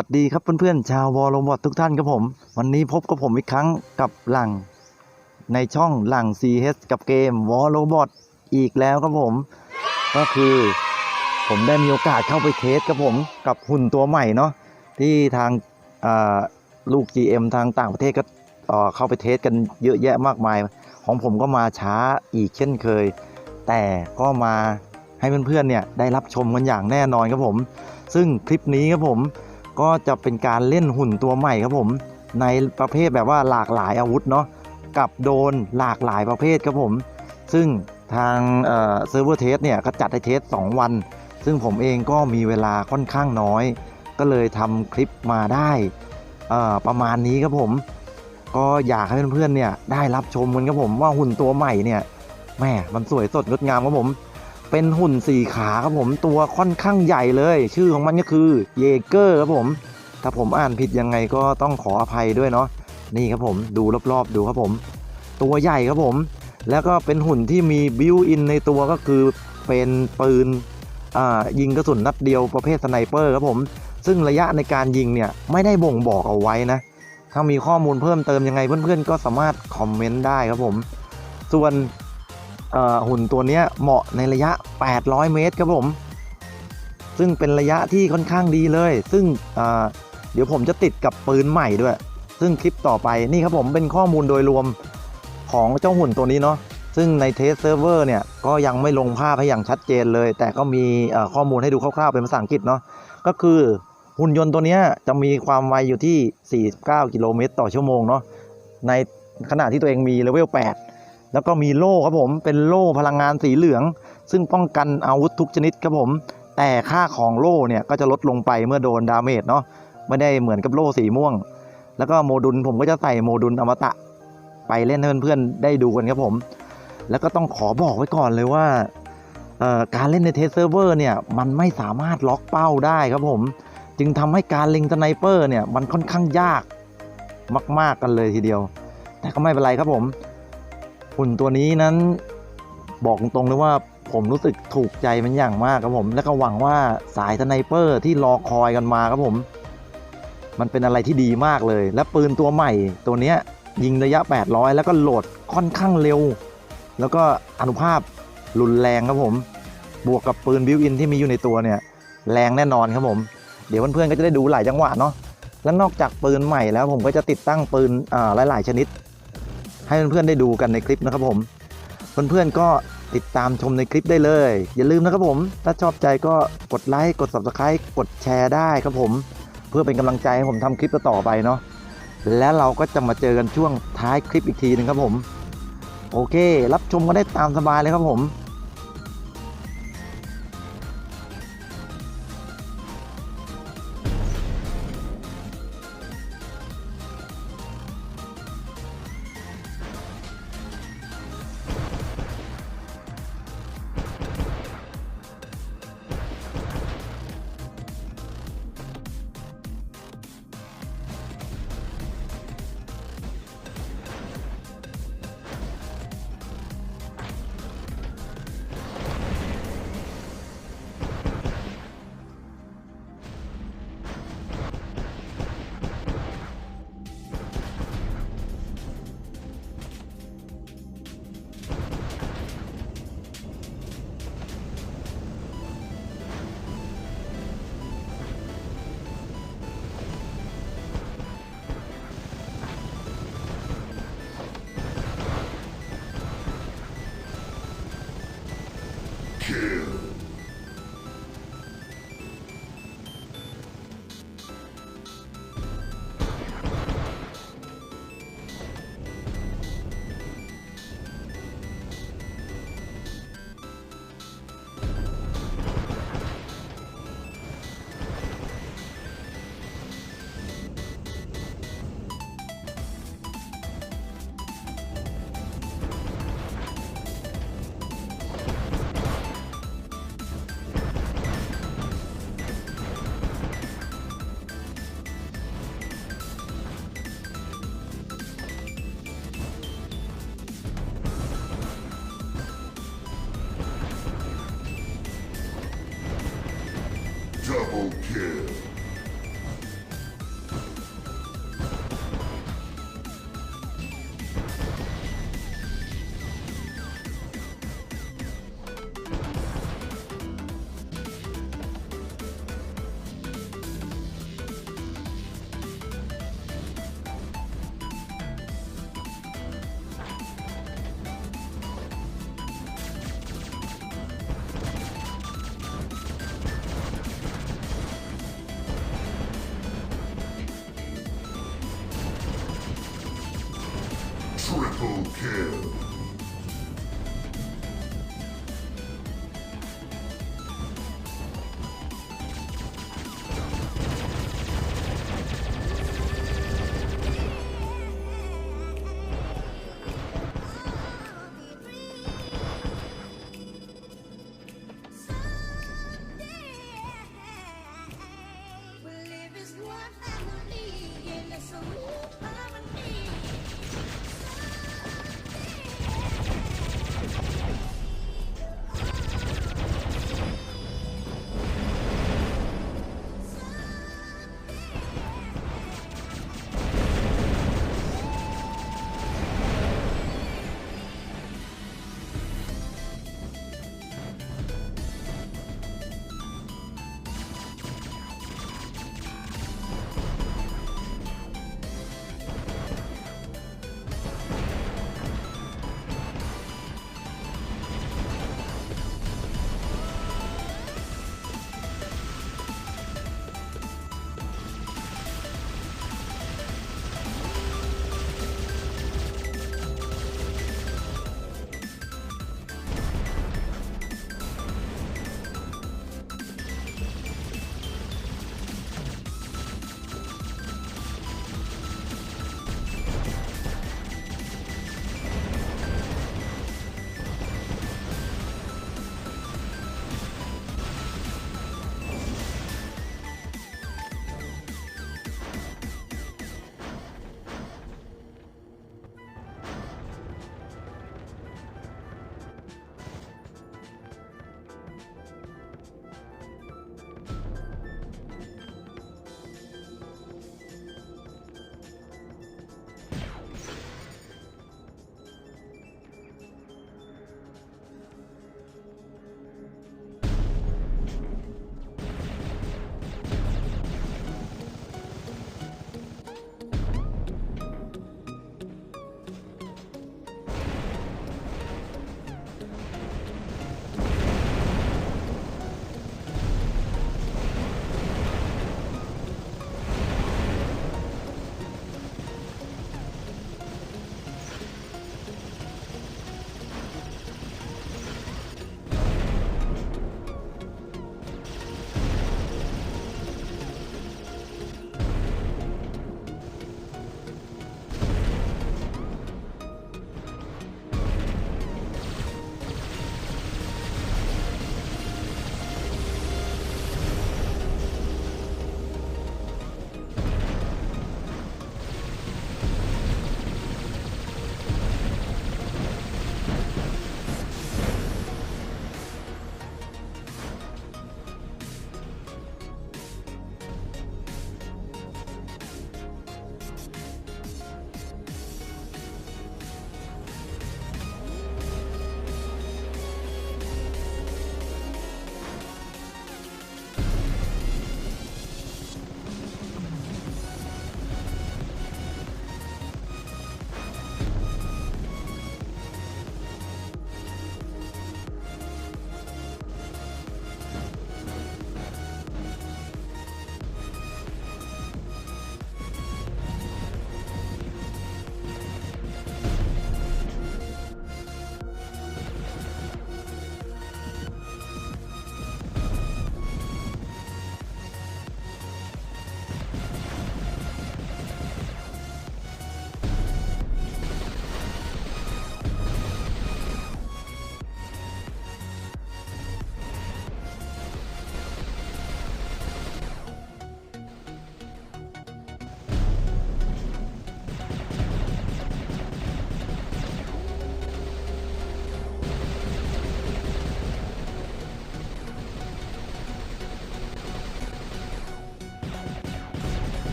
สวัสดีครับเพื่อนๆชาววอลโลบอททุกท่านครับผม วันนี้พบกับผมอีกครั้งกับหลัง ในช่องหลัง CS กับเกมวอลโลบอทอีกแล้วครับผม ก็คือผมได้มีโอกาสเข้าไปเทสครับผมกับหุ่นตัวใหม่เนาะที่ทางลูก GM ทางต่างประเทศก็เอ่อเข้าไปเทสกันเยอะแยะมากมาย ของผมก็มาช้าอีกเช่นเคย แต่ก็มาให้เพื่อนๆเนี่ยได้รับชมกันอย่างแน่นอนครับผม ซึ่งคลิปนี้ครับผม ก็จะเป็นการเล่นหุ่นตัวใหม่ครับผม ในประเภทแบบว่าหลากหลายอาวุธเนาะกับโดนหลากหลายประเภทครับผม ซึ่งทางเซิร์ฟเวอร์เทสเนี่ยก็จัดให้เทส 2 วัน ซึ่งผมเองก็มีเวลาค่อนข้างน้อย ก็เลยทำคลิปมาได้เอ่อประมาณนี้ครับผม ก็อยากให้เพื่อนๆเนี่ยได้รับชมกันครับผมว่าหุ่นตัวใหม่เนี่ยแม่มันสวยสดงดงามครับผม เป็นหุ่นสี่ขาครับผมตัวค่อนข้างใหญ่เลย ชื่อของมันก็คือเยเกอร์ครับผม ถ้าผมอ่านผิดยังไงก็ต้องขออภัยด้วยเนาะนี่ครับผมดูรอบๆดูครับผม ตัวใหญ่ครับผม แล้วก็เป็นหุ่นที่มีบิวอินในตัวก็คือเป็นปืนยิงกระสุนนัดเดียวประเภทสไนเปอร์ครับผม ซึ่งระยะในการยิงเนี่ยไม่ได้บ่งบอกเอาไว้นะ ถ้ามีข้อมูลเพิ่มเติมยังไงเพื่อนๆ ก็สามารถคอมเมนต์ได้ครับผม ส่วน หุ่นตัวนี้เหมาะในระยะ 800 เมตรครับผม ซึ่งเป็นระยะที่ค่อนข้างดีเลย ซึ่งเดี๋ยวผมจะติดกับปืนใหม่ด้วย ซึ่งคลิปต่อไปนี่ครับผมเป็นข้อมูลโดยรวมของเจ้าหุ่นตัวนี้เนาะซึ่งในเทสเซิร์ฟเวอร์เนี่ยก็ยังไม่ลงภาพให้อย่างชัดเจนเลย แต่ก็มีข้อมูลให้ดูคร่าวๆเป็นภาษาอังกฤษเนาะก็คือหุ่นยนต์ตัวนี้จะมีความไวอยู่ที่ 49 กิโลเมตรต่อชั่วโมงเนาะในขณะที่ตัวเองมีเลเวล8 แล้วก็มีโล่ครับผมเป็นโล่พลังงานสีเหลือง ซึ่งป้องกันอาวุธทุกชนิดครับผม แต่ค่าของโล่เนี่ยก็จะลดลงไปเมื่อโดนดาเมจเนาะไม่ได้เหมือนกับโล่สีม่วง แล้วก็โมดุลผมก็จะใส่โมดุลอมตะ ไปเล่นให้เพื่อนๆได้ดูกันครับผม แล้วก็ต้องขอบอกไว้ก่อนเลยว่าการเล่นในเทสเซิร์ฟเวอร์เนี่ยมันไม่สามารถล็อกเป้าได้ครับผม จึงทำให้การเล็งสไนเปอร์เนี่ยมันค่อนข้างยากมาก ๆกันเลยทีเดียว แต่ก็ไม่เป็นไรครับผม หุ่นตัวนี้นั้นบอกตรงๆเลยว่าผมรู้สึกถูกใจมันอย่างมากครับผม และก็หวังว่าสายสไนเปอร์ที่รอคอยกันมาครับผม มันเป็นอะไรที่ดีมากเลย และปืนตัวใหม่ตัวเนี้ยยิงระยะ 800 แล้วก็โหลดค่อนข้างเร็ว แล้วก็อนุภาพรุนแรงครับผม บวกกับปืนบิวอินที่มีอยู่ในตัวเนี่ย แรงแน่นอนครับผม เดี๋ยวเพื่อนๆก็จะได้ดูหลายจังหวะเนาะและนอกจากปืนใหม่แล้วผมก็จะติดตั้งปืนหลาย ๆ ชนิด ให้เพื่อนๆได้ดูกันในคลิปนะครับผม เพื่อนๆก็ติดตามชมในคลิปได้เลย อย่าลืมนะครับผม ถ้าชอบใจก็กดไลค์กด subscribe กดแชร์ได้ครับผม เพื่อเป็นกำลังใจให้ผมทำคลิปต่อไปเนาะแล้วเราก็จะมาเจอกันช่วงท้ายคลิปอีกทีหนึงครับผม โอเค รับชมกันได้ตามสบายเลยครับผม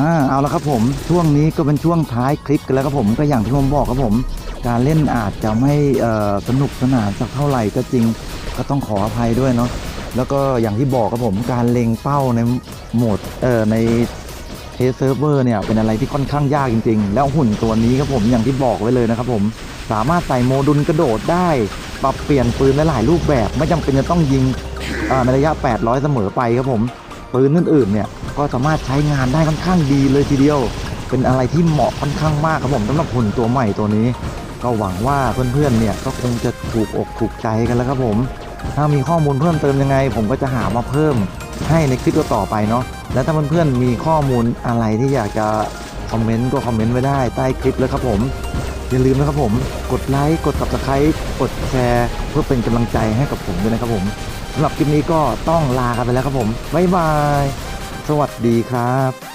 อ่าเอาละครับผมช่วงนี้ก็เป็นช่วงท้ายคลิปกันแล้วครับผมก็อย่างที่ผมบอกครับผม การเล่นอาจจะไม่สนุกสนานสักเท่าไหร่ก็จริง ก็ต้องขออภัยด้วยเนาะแล้วก็อย่างที่บอกครับผมการเล็งเป้าในโหมดเอ่อในเทสเซิร์ฟเวอร์เนี่ยเป็นอะไรที่ค่อนข้างยากจริง ๆ แล้วหุ่นตัวนี้ครับผมอย่างที่บอกไว้เลยนะครับผมสามารถใส่โมดูลกระโดดได้ปรับเปลี่ยนปืนหลายรูปแบบ ไม่จำเป็นจะต้องยิงในระยะ 800 เสมอไปครับผมปืนอื่นๆเนี่ย ก็สามารถใช้งานได้ค่อนข้างดีเลยทีเดียว เป็นอะไรที่เหมาะค่อนข้างมากครับผมสำหรับหุ่นตัวใหม่ตัวนี้ ก็หวังว่าเพื่อนๆเนี่ยก็คงจะถูกอกถูกใจกันแล้วครับผม ถ้ามีข้อมูลเพิ่มเติมยังไง ผมก็จะหามาเพิ่มให้ในคลิปต่อไปเนาะและถ้าเพื่อนๆมีข้อมูลอะไรที่อยากจะคอมเมนต์ก็คอมเมนต์ไว้ได้ใต้คลิปเลยครับผมอย่าลืมนะครับผม กดไลค์ กด subscribe กดแชร์ เพื่อเป็นกำลังใจให้กับผมด้วยนะครับผมสำหรับคลิปนี้ก็ต้องลากันไปแล้วครับผม บ๊ายบาย สวัสดีครับ